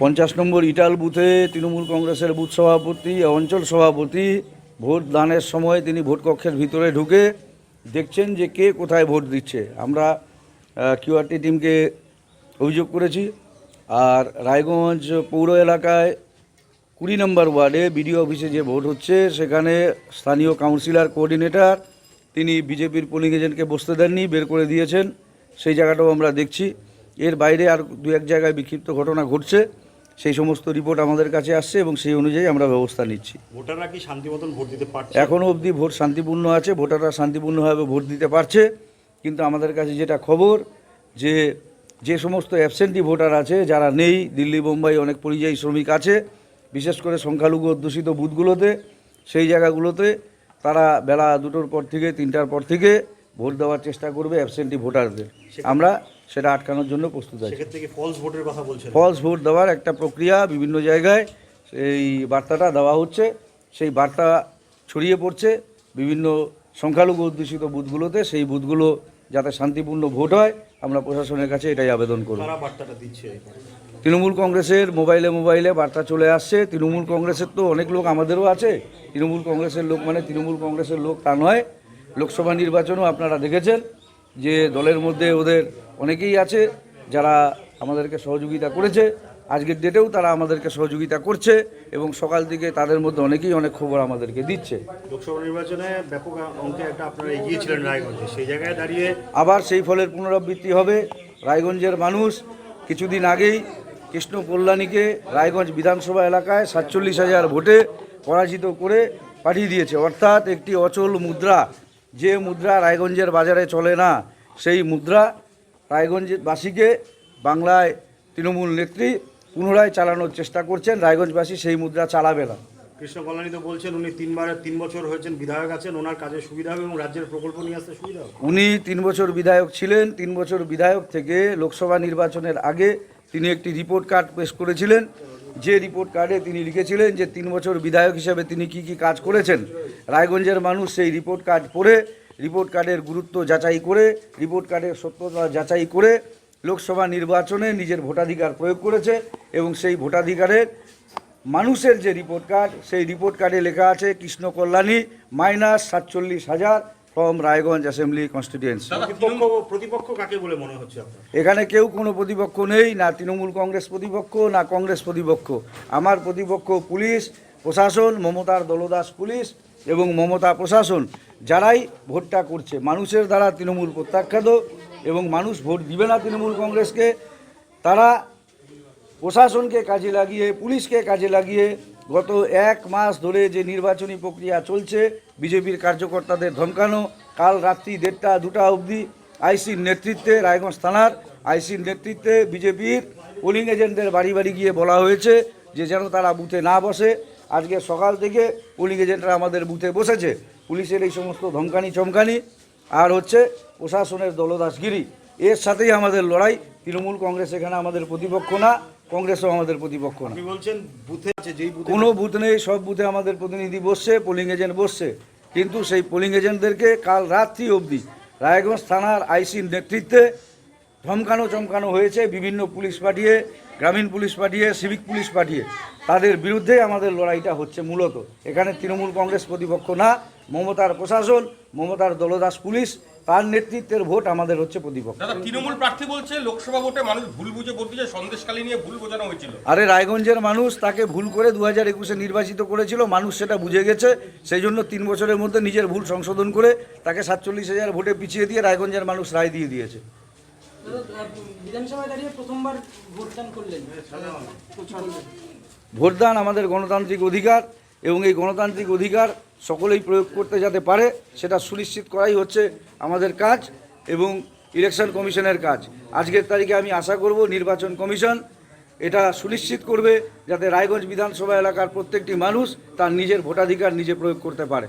পঞ্চাশ নম্বর ইটাল বুথে তৃণমূল কংগ্রেসের বুথ সভাপতি, অঞ্চল সভাপতি, ভোট দানের সময় তিনি ভোট কক্ষের ভিতরে ঢুকে দেখছেন যে কে কোথায় ভোট দিচ্ছে। আমরা কিউআরটি টিমকে অভিযোগ করেছি আর রায়গঞ্জ পৌর এলাকায় কুড়ি নম্বর ওয়ার্ডে বিডিও অফিসে যে ভোট হচ্ছে, সেখানে স্থানীয় কাউন্সিলর কোঅর্ডিনেটর, তিনি বিজেপির পোলিং এজেন্টকে বসতে দেননি, বের করে দিয়েছেন। সেই জায়গাটাও আমরা দেখছি। এর বাইরে আর দু এক জায়গায় বিক্ষিপ্ত ঘটনা ঘটছে। সেই সমস্ত রিপোর্ট আমাদের কাছে আসছে এবং সেই অনুযায়ী আমরা ব্যবস্থা নিচ্ছি। ভোটাররা কি শান্তি মতন ভোট দিতে পারছে? এখনও অবধি ভোট শান্তিপূর্ণ আছে ভোটাররা শান্তিপূর্ণভাবে ভোট দিতে পারছে কিন্তু আমাদের কাছে যেটা খবর যে যে সমস্ত অ্যাবসেন্টি ভোটার আছে যারা নেই দিল্লি বোম্বাই অনেক পরিযায়ী শ্রমিক আছে বিশেষ করে সংখ্যালঘু অধ্যুষিত বুথগুলোতে সেই জায়গাগুলোতে তারা বেলা দুটোর পর থেকে তিনটার পর থেকে ভোট দেওয়ার চেষ্টা করবে অ্যাবসেন্টি ভোটারদের। আমরা সেটা আটকানোর জন্য প্রস্তুত আছি। সেক্ষেত্রে কি ফলস ভোটের কথা বলছেন? ফলস ভোট দেওয়ার একটা প্রক্রিয়া বিভিন্ন জায়গায় এই বার্তাটা দেওয়া হচ্ছে। সেই বার্তা ছড়িয়ে পড়ছে বিভিন্ন সংখ্যালঘু অধ্যুষিত বুথগুলোতে। সেই বুথগুলো যাতে শান্তিপূর্ণ ভোট হয় আমরা প্রশাসনের কাছে এটাই আবেদন করব। কারা বার্তাটা দিচ্ছে তৃণমূল কংগ্রেসের মোবাইলে মোবাইলে বার্তা চলে আসছে। তৃণমূল কংগ্রেসের তো অনেক লোক আমাদেরও আছে। তৃণমূল কংগ্রেসের লোক মানে তৃণমূল কংগ্রেসের লোক তা নয়। লোকসভা নির্বাচনও আপনারা দেখেছেন যে দলের মধ্যে ওদের অনেকেই আছে যারা আমাদেরকে সহযোগিতা করেছে। আজকের ডেটেও তারা আমাদেরকে সহযোগিতা করছে এবং সকাল থেকে তাদের মধ্যে অনেকেই অনেক খবর আমাদেরকে দিচ্ছে। লোকসভা নির্বাচনে ব্যাপক অঙ্কে একটা আপনারা এগিয়েছিলেন রায়গঞ্জে। সেই জায়গায় দাঁড়িয়ে আবার সেই ফলের পুনরাবৃত্তি হবে। রায়গঞ্জের মানুষ কিছুদিন আগেই কৃষ্ণ কল্যাণীকে রায়গঞ্জ বিধানসভা এলাকায় সাতচল্লিশ হাজার ভোটে পরাজিত করে পাঠিয়ে দিয়েছে। অর্থাৎ একটি অচল মুদ্রা। যে মুদ্রা রায়গঞ্জের বাজারে চলে না সেই মুদ্রা রায়গঞ্জবাসীকে বাংলায় তৃণমূল নেত্রী পুনরায় চালানোর চেষ্টা করছেন রায়গঞ্জবাসী সেই মুদ্রা চালাবে না। কৃষ্ণ কল্যাণী তো বলছেন উনি তিনবার তিন বছর হয়েছেন বিধায়ক আছেন ওনার কাজে সুবিধা হবে এবং রাজ্যের প্রকল্প নিয়ে আসতে সুবিধা হবে? উনি তিন বছর বিধায়ক ছিলেন তিন বছর বিধায়ক থেকে লোকসভা নির্বাচনের আগে তিনি একটি রিপোর্ট কার্ড পেশ করেছিলেন। যে রিপোর্ট কার্ডে তিনি লিখেছিলেন যে তিন বছর বিধায়ক হিসেবে তিনি কি কি কাজ করেছেন রায়গঞ্জের মানুষ সেই রিপোর্ট কার্ড পড়ে রিপোর্ট কার্ডের গুরুত্ব যাচাই করে রিপোর্ট কার্ডের সত্যতা যাচাই করে লোকসভা নির্বাচনে নিজের ভোটাধিকার প্রয়োগ করেছে এবং সেই ভোটাধিকারের মানুষের যে রিপোর্ট কার্ড সেই রিপোর্ট কার্ডে লেখা আছে কৃষ্ণ কল্যাণী মাইনাস সাতচল্লিশ হাজার ফ্রম রায়গঞ্জ অ্যাসেম্বলি কনস্টিটিউয়েন্সি। প্রতিপক্ষ প্রতিপক্ষ কাকে বলে মনে হচ্ছে এখানে কেউ কোনো প্রতিপক্ষ নেই না তৃণমূল কংগ্রেস প্রতিপক্ষ না কংগ্রেস প্রতিপক্ষ। আমার প্রতিপক্ষ পুলিশ প্রশাসন মমতার দলদাস পুলিশ এবং মমতা প্রশাসন যারাই ভোটটা করছে, মানুষের দ্বারা তৃণমূল প্রত্যাখ্যাত এবং মানুষ ভোট দিবে না তৃণমূল কংগ্রেসকে, তারা প্রশাসনকে কাজে লাগিয়ে, পুলিশকে কাজে লাগিয়ে গত এক মাস ধরে যে নির্বাচনী প্রক্রিয়া চলছে, বিজেপির কার্যকর্তাদের ধমকানো, কাল রাত্রি দেড়টা, দুটা অবধি আইসির নেতৃত্বে, রায়গঞ্জ থানার আইসির নেতৃত্বে বিজেপির পোলিং এজেন্টদের বাড়ি বাড়ি গিয়ে বলা হয়েছে যে যেন তারা বুথে না বসে। আজকে সকাল থেকে পোলিং এজেন্টরা আমাদের বুথে বসেছে। পুলিশের এই সমস্ত ধমকানি চমকানি। আর হচ্ছে প্রশাসনের দলদাসগিরি। এর সাথেই আমাদের লড়াই। তৃণমূল কংগ্রেস এখানে আমাদের প্রতিপক্ষ না কংগ্রেসও আমাদের প্রতিপক্ষ না। বলছেন বুথে আছে যেই বুথে কোনো বুথ নেই সব বুথে আমাদের প্রতিনিধি বসছে পোলিং এজেন্ট বসছে। কিন্তু সেই পোলিং এজেন্টদেরকে কাল রাত্রি অবধি রায়গঞ্জ থানার আইসির নেতৃত্বে ধমকানো চমকানো হয়েছে বিভিন্ন পুলিশ পাঠিয়ে গ্রামীণ পুলিশ পাঠিয়ে সিভিক পুলিশ পাঠিয়ে তাদের বিরুদ্ধে আমাদের লড়াইটা হচ্ছে মূলত। এখানে তৃণমূল কংগ্রেস প্রতিপক্ষ না মমতার প্রশাসন মমতার দলদাস পুলিশ তার নেতৃত্বের ভোট আমাদের হচ্ছে প্রতিপক্ষ। দাদা তৃণমূল প্রার্থী বলছে লোকসভা ভোটে মানুষ ভুল বুঝে ভোট দিয়েছে সন্দেশকালী নিয়ে ভুল বোঝানো হয়েছিল। আরে রায়গঞ্জের মানুষ তাকে ভুল করে দু হাজার একুশে নির্বাচিত করেছিল মানুষ সেটা বুঝে গেছে। সেই জন্য তিন বছরের মধ্যে নিজের ভুল সংশোধন করে তাকে সাতচল্লিশ হাজার ভোটে পিছিয়ে দিয়ে রায়গঞ্জের মানুষ রায় দিয়ে দিয়েছে। বিধানসভায় দাঁড়িয়ে প্রথমবার ভোটদান করলেন। ভোটদান আমাদের গণতান্ত্রিক অধিকার এবং এই গণতান্ত্রিক অধিকার সকলেই প্রয়োগ করতে যাতে পারে সেটা সুনিশ্চিত করাই হচ্ছে আমাদের কাজ এবং ইলেকশন কমিশনের কাজ। আজকের তারিখে আমি আশা করব নির্বাচন কমিশন এটা সুনিশ্চিত করবে যাতে রায়গঞ্জ বিধানসভা এলাকার প্রত্যেকটি মানুষ তার নিজের ভোটাধিকার নিজে প্রয়োগ করতে পারে.